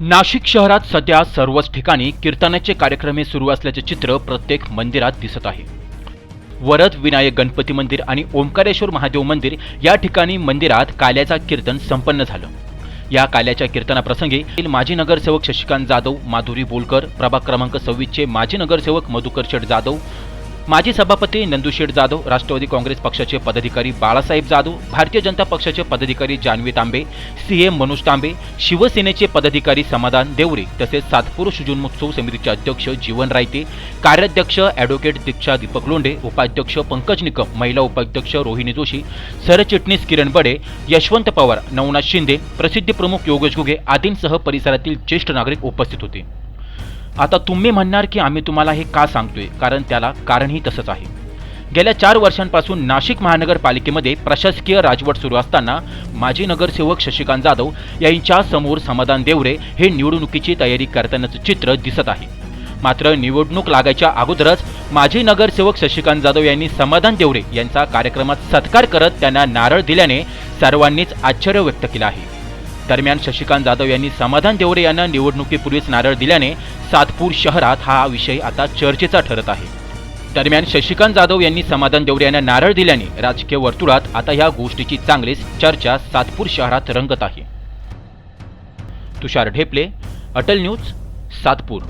नाशिक शहरात सध्या सर्वच ठिकाणी कीर्तनाचे कार्यक्रम हे सुरू असल्याचे चित्र प्रत्येक मंदिरात दिसत आहे. वरद विनायक गणपती मंदिर आणि ओंकारेश्वर महादेव मंदिर या ठिकाणी मंदिरात काल्याचा कीर्तन संपन्न झालं. या काल्याच्या कीर्तनाप्रसंगी माजी नगरसेवक शशिकांत जाधव माधुरी बोलकर प्रभाग क्रमांक सव्वीसचे माजी नगरसेवक मधुकर शेठ जाधव माजी सभापती नंदुशेठ जाधव राष्ट्रवादी काँग्रेस पक्षाचे पदाधिकारी बाळासाहेब जाधव भारतीय जनता पक्षाचे पदाधिकारी जान्हवी तांबे सीएम मनोज तांबे शिवसेनेचे पदाधिकारी समाधान देवरे तसेच सातपूर शुजोन्मोत्सव समितीचे अध्यक्ष जीवन रायते कार्याध्यक्ष ॲडव्होकेट दीक्षा दीपक लोंढे उपाध्यक्ष पंकज निकम महिला उपाध्यक्ष रोहिणी जोशी सरचिटणीस किरण बडे यशवंत पवार नवनाथ शिंदे प्रसिद्धी प्रमुख योगेश घुगे आदींसह परिसरातील ज्येष्ठ नागरिक उपस्थित होते. आता तुम्ही म्हणणार की आम्ही तुम्हाला हे का सांगतोय? कारण त्याला कारणही तसंच आहे. गेल्या चार वर्षांपासून नाशिक महानगरपालिकेमध्ये प्रशासकीय राजवट सुरू असताना माजी नगरसेवक शशिकांत जाधव यांच्या समोर समाधान देवरे हे निवडणुकीची तयारी करतानाचं चित्र दिसत आहे. मात्र निवडणूक लागायच्या अगोदरच माजी नगरसेवक शशिकांत जाधव यांनी समाधान देवरे यांचा कार्यक्रमात सत्कार करत त्यांना नारळ दिल्याने सर्वांनीच आश्चर्य व्यक्त केलं आहे. दरम्यान शशिकांत जाधव यांनी समाधान देवरे यांना निवडणुकीपूर्वीच नारळ दिल्याने सातपूर शहरात हा विषय आता चर्चेचा ठरत आहे. दरम्यान शशिकांत जाधव यांनी समाधान देवरे यांना नारळ दिल्याने राजकीय वर्तुळात आता या गोष्टीची चांगलीच चर्चा सातपूर शहरात रंगत आहे. तुषार ढेपले अटल न्यूज सातपूर.